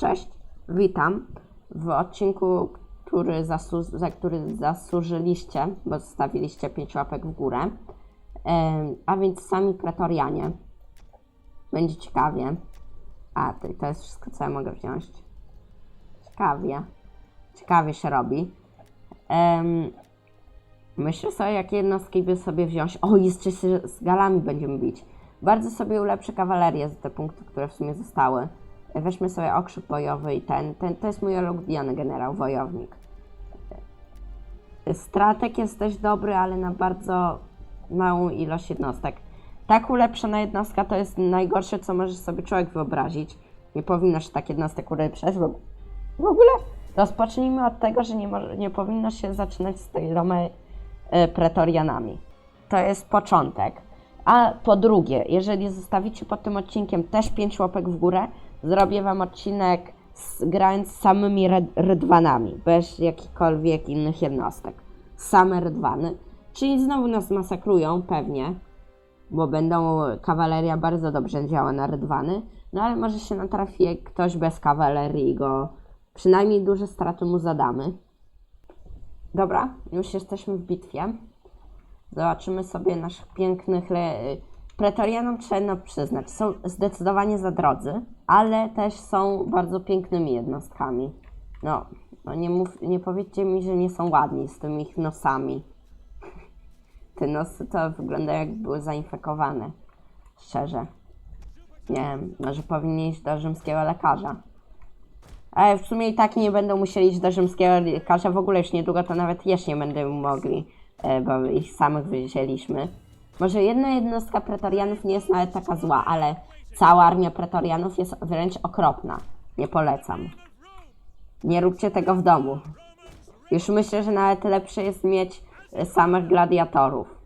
Cześć, witam w odcinku, który za który zasłużyliście, bo zostawiliście 5 łapek w górę. A więc sami pretorianie. Będzie ciekawie. A, to, to jest wszystko, co ja mogę wziąć. Ciekawie. Ciekawie się robi. Myślę sobie, jakie jednostki by sobie wziąć. O, jeszcze się z galami będziemy bić. Bardzo sobie ulepszę kawalerię za te punkty, które w sumie zostały. Weźmy sobie okrzyk bojowy i ten. ten to jest mój ulubiony generał, wojownik. Strateg jest też dobry, ale na bardzo małą ilość jednostek. Tak ulepszona jednostka to jest najgorsze, co możesz sobie człowiek wyobrazić. Nie powinno się tak jednostek ulepszać. W w ogóle rozpocznijmy od tego, że nie, nie powinno się zaczynać z tyloma e, pretorianami. To jest początek. A po drugie, jeżeli zostawicie pod tym odcinkiem też 5 łapek w górę, zrobię wam odcinek z, grając z samymi red, rydwanami, bez jakichkolwiek innych jednostek. Same rydwany. Czyli znowu nas masakrują, pewnie, bo będą kawaleria bardzo dobrze działa na rydwany, no ale może się natrafi ktoś bez kawalerii go przynajmniej duże straty mu zadamy. Dobra, już jesteśmy w bitwie. Zobaczymy sobie naszych pięknych le... Pretorianom trzeba przyznać, są zdecydowanie za drodzy, ale też są bardzo pięknymi jednostkami. No, no nie, mów, nie powiedzcie mi, że nie są ładni z tymi ich nosami. Te nosy to wyglądają jakby były zainfekowane. Szczerze. Nie wiem, może powinni iść do rzymskiego lekarza. Ale w sumie i tak nie będą musieli iść do rzymskiego lekarza. W ogóle już niedługo to nawet jeść nie będą mogli, e, bo ich samych wzięliśmy. Może jedna jednostka pretorianów nie jest nawet taka zła, ale cała armia pretorianów jest wręcz okropna. Nie polecam. Nie róbcie tego w domu. Już myślę, że nawet lepsze jest mieć e, samych gladiatorów.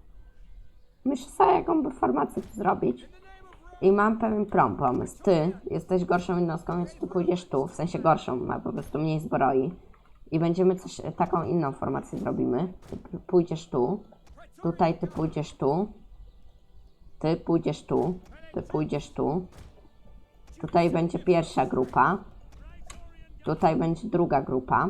Myślę sobie, jaką by formację tu zrobić. I mam pewien prom pomysł. Ty jesteś gorszą jednostką, więc ty pójdziesz tu, w sensie gorszą, ma po prostu mniej zbroi. I będziemy coś, taką inną formację zrobimy. Ty pójdziesz tu, tutaj ty pójdziesz tu, ty pójdziesz tu, ty pójdziesz tu. Tutaj będzie pierwsza grupa, tutaj będzie druga grupa.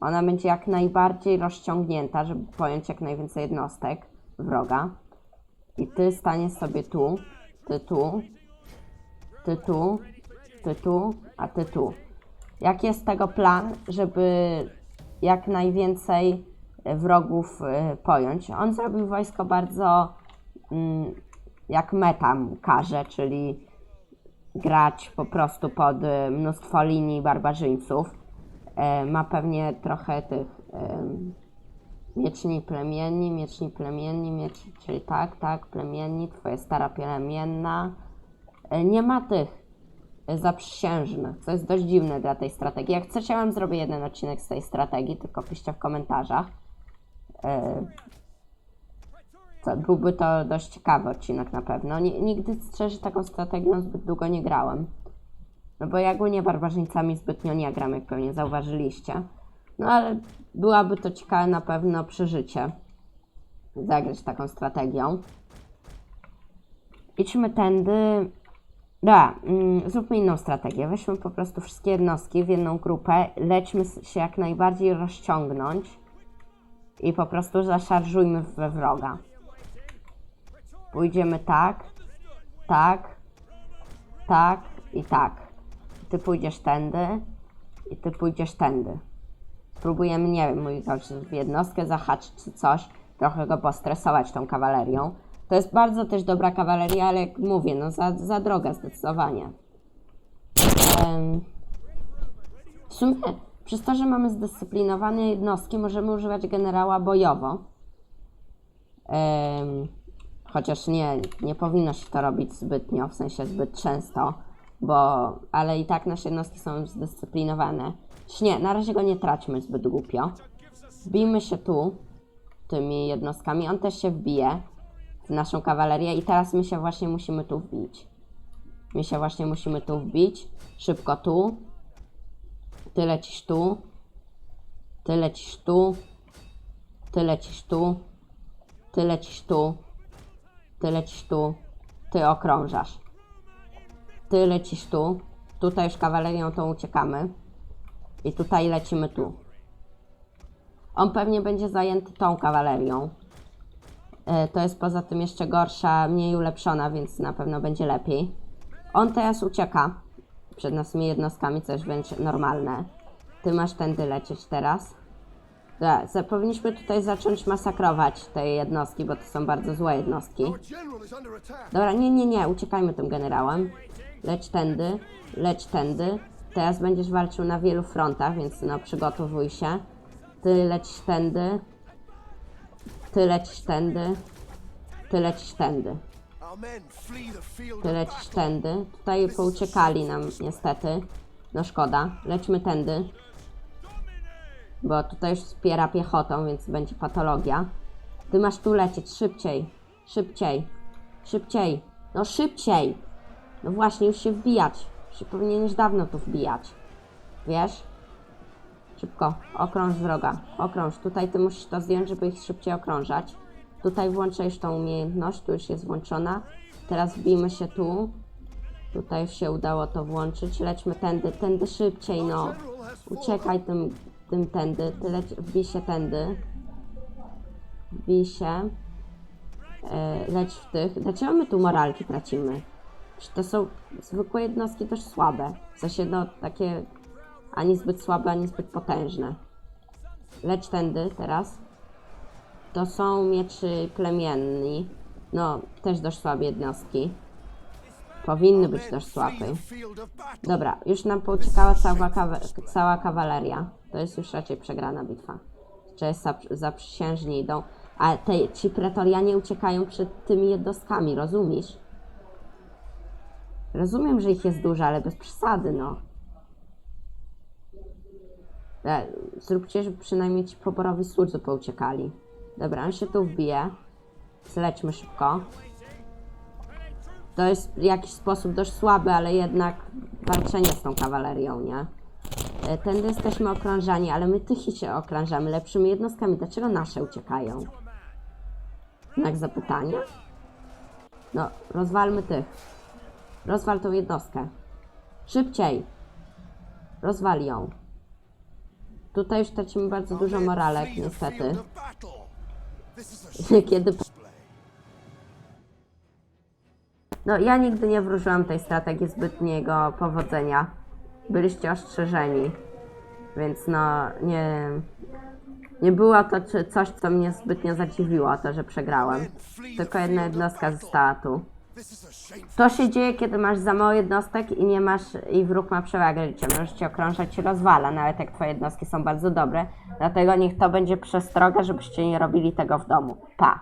Ona będzie jak najbardziej rozciągnięta, żeby pojąć jak najwięcej jednostek wroga. I ty staniesz sobie tu, ty tu, ty tu, ty tu, a ty tu. Jaki jest tego plan, żeby jak najwięcej wrogów e, pojąć? On zrobił wojsko bardzo jak meta mu każe, czyli grać po prostu pod e, mnóstwo linii barbarzyńców. E, ma pewnie trochę tych Mieczni plemienni, mieczni plemienni, miecz, czyli tak, tak, plemienni, twoja stara plemienna. E, Nie ma tych e, zaprzysiężnych, co jest dość dziwne dla tej strategii. Jak chcecie, ja wam zrobię jeden odcinek z tej strategii, tylko piszcie w komentarzach. Byłby to dość ciekawy odcinek na pewno. Ni- Nigdy szczerze taką strategią zbyt długo nie grałem. No bo ja ogólnie barbarzyńcami zbytnio nie gram, jak pewnie zauważyliście. No ale byłaby to ciekawe na pewno przeżycie. Zagrać taką strategią. Idźmy tędy. Dobra, mm, zróbmy inną strategię. Weźmy po prostu wszystkie jednostki w jedną grupę. Lećmy się jak najbardziej rozciągnąć. I po prostu zaszarżujmy we wroga. Pójdziemy tak, tak, tak i tak. Ty pójdziesz tędy i ty pójdziesz tędy. Spróbujemy, nie wiem, mój w jednostkę zahaczyć czy coś, trochę go postresować tą kawalerią. To jest bardzo też dobra kawaleria, ale jak mówię, no za, za droga zdecydowanie. Em, w sumie, przez to, że mamy zdyscyplinowane jednostki, możemy używać generała bojowo. Em, chociaż nie, nie powinno się to robić zbytnio, w sensie zbyt często, bo, ale i tak nasze jednostki są zdyscyplinowane. Nie, na razie go nie traćmy zbyt głupio. Wbijmy się tu, tymi jednostkami, on też się wbije w naszą kawalerię i teraz my się właśnie musimy tu wbić. My się właśnie musimy tu wbić, szybko tu, ty lecisz tu, ty lecisz tu, ty lecisz tu, ty lecisz tu, ty lecisz tu, ty okrążasz. Ty lecisz tu, Tutaj już kawalerią tą uciekamy. I tutaj lecimy tu. On pewnie będzie zajęty tą kawalerią. E, To jest poza tym jeszcze gorsza, mniej ulepszona, więc na pewno będzie lepiej. On teraz ucieka przed naszymi jednostkami, co będzie normalne. Ty masz tędy lecieć teraz. Za- powinniśmy tutaj zacząć masakrować te jednostki, bo to są bardzo złe jednostki. Dobra, nie, nie, nie, uciekajmy tym generałem. Leć tędy, leć tędy. Teraz będziesz walczył na wielu frontach, więc no przygotowuj się. Ty lecisz tędy. Ty lecisz tędy. Ty lecisz tędy. Ty battle. tędy. Tutaj pouciekali nam niestety. No szkoda. Lećmy tędy. Bo tutaj już wspiera piechotą, więc będzie patologia. Ty masz tu lecieć szybciej. Szybciej. Szybciej. No szybciej. No właśnie, już się wbijać. Się powinieneś dawno tu wbijać. Wiesz? Szybko. Okrąż wroga. Okrąż. Tutaj ty musisz to zdjąć, żeby ich szybciej okrążać. Tutaj włączę już tą umiejętność. Tu już jest włączona. Teraz wbijmy się tu. Tutaj już się udało to włączyć. Lećmy tędy. Tędy szybciej, no. Uciekaj tym, tym tędy. Ty leć, wbij się tędy. Wbij się. E, leć w tych. Dlaczego my tu moralki tracimy? Czy to są zwykłe jednostki też słabe? W sensie, no, takie ani zbyt słabe, ani zbyt potężne. Leć tędy teraz. To są mieczy plemienni. No, też dość słabe jednostki. Powinny być of battle. Dobra, już nam pouciekała cała, kawa cała kawaleria. To jest już raczej przegrana bitwa. Zap- zaprzysiężni idą. A te, ci pretorianie uciekają przed tymi jednostkami, rozumiesz? Rozumiem, że ich jest dużo, ale bez przesady, no. E, Zróbcie, żeby przynajmniej ci poborowi słudzy pouciekali. Dobra, on się tu wbije. Zlećmy szybko. To jest w jakiś sposób dość słaby, ale jednak walczenie z tą kawalerią, nie? E, Tędy jesteśmy okrążani, ale my tych się okrążamy lepszymi jednostkami. Dlaczego nasze uciekają? Znak zapytania? No, rozwalmy tych. Rozwal tą jednostkę. Szybciej! Rozwal ją. Tutaj już tracimy bardzo dużo moralek, niestety. Kiedy No, ja nigdy nie wróżyłam tej strategii zbytniego powodzenia. Byliście ostrzeżeni. Więc no, nie... Nie było to czy coś, co mnie zbytnio zadziwiło, to, że przegrałem. Tylko jedna jednostka została tu. To się dzieje, kiedy masz za mało jednostek i nie masz, i wróg ma przewagę liczebną. Możesz cię okrążać i rozwala, nawet jak twoje jednostki są bardzo dobre. Dlatego niech to będzie przestroga, żebyście nie robili tego w domu. Pa!